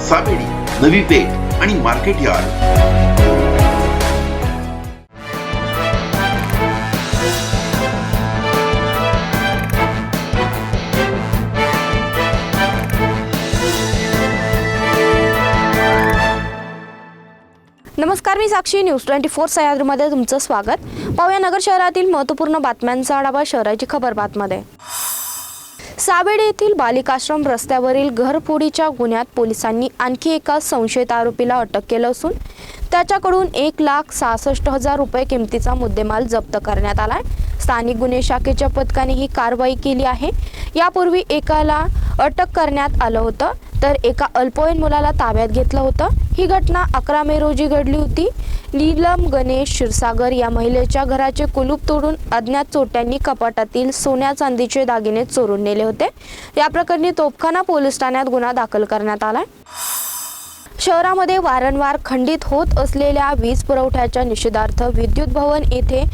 सावेडी नवी पेठ आणि market yard. नमस्कार मी साक्षी. न्यूज ट्वेंटी फोर सह्याद्रीमध्ये तुमचं स्वागत. पाहूया नगर शहरातील महत्त्वपूर्ण बातम्यांचा आढावा शहराची खबर बातमध्ये. सावेडी येथील बालिकाश्रम रस्त्यावरील घरफोडीच्या गुन्ह्यात पोलिसांनी आणखी एका संशयित आरोपीला अटक केलं असून त्याच्याकडून एक लाख सहासष्ट हजार रुपये किमतीचा मुद्देमाल जप्त करण्यात आलाय. स्थानिक गुन्हे शाखेच्या पथकाने ही कारवाई केली आहे. यापूर्वी एकाला अटक करण्यात आलं होतं. तर एका अल्पवयीन मुलाला ताब्यात घेतलं होतं. ही घटना अकरा मे रोजी घडली होती. नीलम गणेश क्षीरसागर या महिलेच्या घराचे कुलूप तोडून अज्ञात चोट्यांनी कपाटातील सोन्या चांदीचे दागिने चोरून नेले होते. या प्रकरणी तोपखाना पोलीस ठाण्यात गुन्हा दाखल करण्यात आलाय. शहरामध्ये वारंवार खंडित होत असलेल्या वीज पुरवठ्याच्या निषेधार्थ विद्युत भवन येथे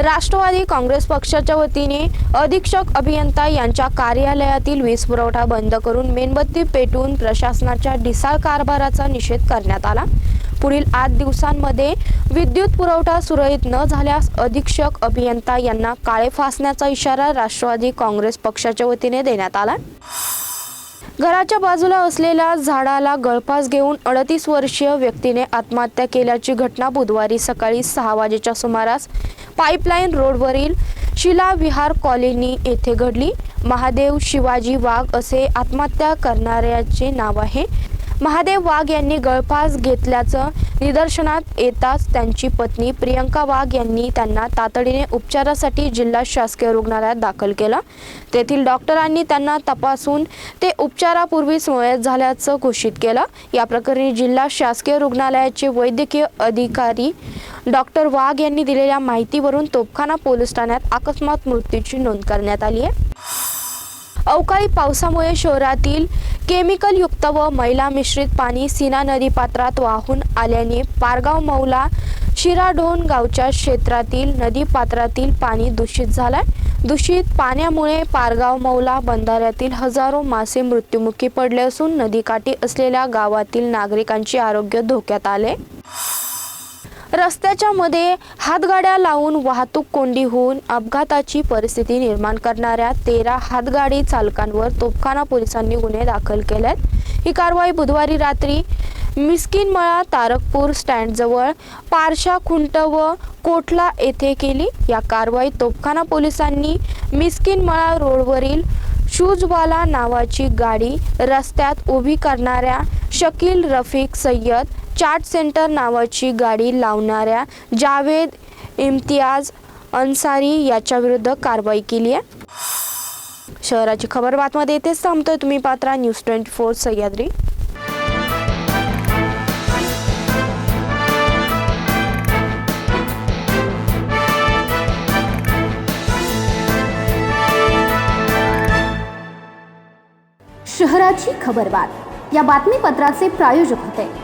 राष्ट्रवादी काँग्रेस पक्षाच्या वतीने अधीक्षक अभियंता यांच्या कार्यालयातील वीज पुरवठा बंद करून मेणबत्ती पेटून प्रशासनाच्या ढिसाळ कारभाराचा निषेध करण्यात आला. पुढील आठ दिवसांमध्ये विद्युत पुरवठा सुरळीत न झाल्यास अधीक्षक अभियंता यांना काळे फासण्याचा इशारा राष्ट्रवादी काँग्रेस पक्षाच्या वतीने देण्यात आला. घराच्या बाजूला असलेल्या झाडाला गळफास घेऊन अडतीस वर्षीय व्यक्तीने आत्महत्या केल्याची घटना बुधवारी सकाळी सहा वाजेच्या सुमारास पाईपलाईन रोडवरील शिला विहार कॉलनी येथे घडली. महादेव शिवाजी वाघ असे आत्महत्या करणाऱ्याचे नाव आहे. महादेव वाघ यांनी गळफास घेतल्याचं निदर्शनात येताच त्यांची पत्नी प्रियंका वाघ यांनी त्यांना तातडीने उपचारासाठी जिल्हा शासकीय रुग्णालयात दाखल केलं. तेथील डॉक्टरांनी त्यांना तपासून ते उपचारापूर्वीच मयत झाल्याचं घोषित केलं. या प्रकरणी जिल्हा शासकीय रुग्णालयाचे वैद्यकीय अधिकारी डॉक्टर वाघ यांनी दिलेल्या माहितीवरून तोपखाना पोलीस ठाण्यात अकस्मात मृत्यूची नोंद करण्यात आली आहे. अवकाळी पावसामुळे शहरातील केमिकलयुक्त व मैला मिश्रित पाणी सीना नदी पात्रात वाहून आल्याने पारगाव मौला शिराढोण गावच्या क्षेत्रातील नदी पात्रातील पाणी दूषित झालंय. दूषित पाण्यामुळे पारगाव मौला बंधाऱ्यातील हजारो मासे मृत्युमुखी पडले असून नदीकाठी असलेल्या गावातील नागरिकांचे आरोग्य धोक्यात आले. रस्त्याच्या मध्ये हातगाड्या लावून वाहतूक कोंडी होऊन अपघाताची परिस्थिती निर्माण करणाऱ्या तेरा हातगाडी चालकांवर तोपखाना पोलिसांनी गुन्हे दाखल केलेत. ही कारवाई बुधवारी रात्री मिस्किनमळा तारकपूर स्टँडजवळ पारशा खुंट व कोटला येथे केली. या कारवाईत तोपखाना पोलिसांनी मिस्किनमळा रोडवरील शूजवाला नावाची गाडी रस्त्यात उभी करणाऱ्या शकील रफिक सय्यद चाट सेंटर नावाची गाडी लावणाऱ्या जावेद इम्तियाज अन्सारी याच्या विरुद्ध कारवाई केली आहे. शहराची खबर बातमध्ये येतेच थांबतोय तुम्ही पात्रा न्यूज ट्वेंटी फोर सह्याद्री. शहराची खबरबात या बातमीपत्राचे प्रायोजक होते.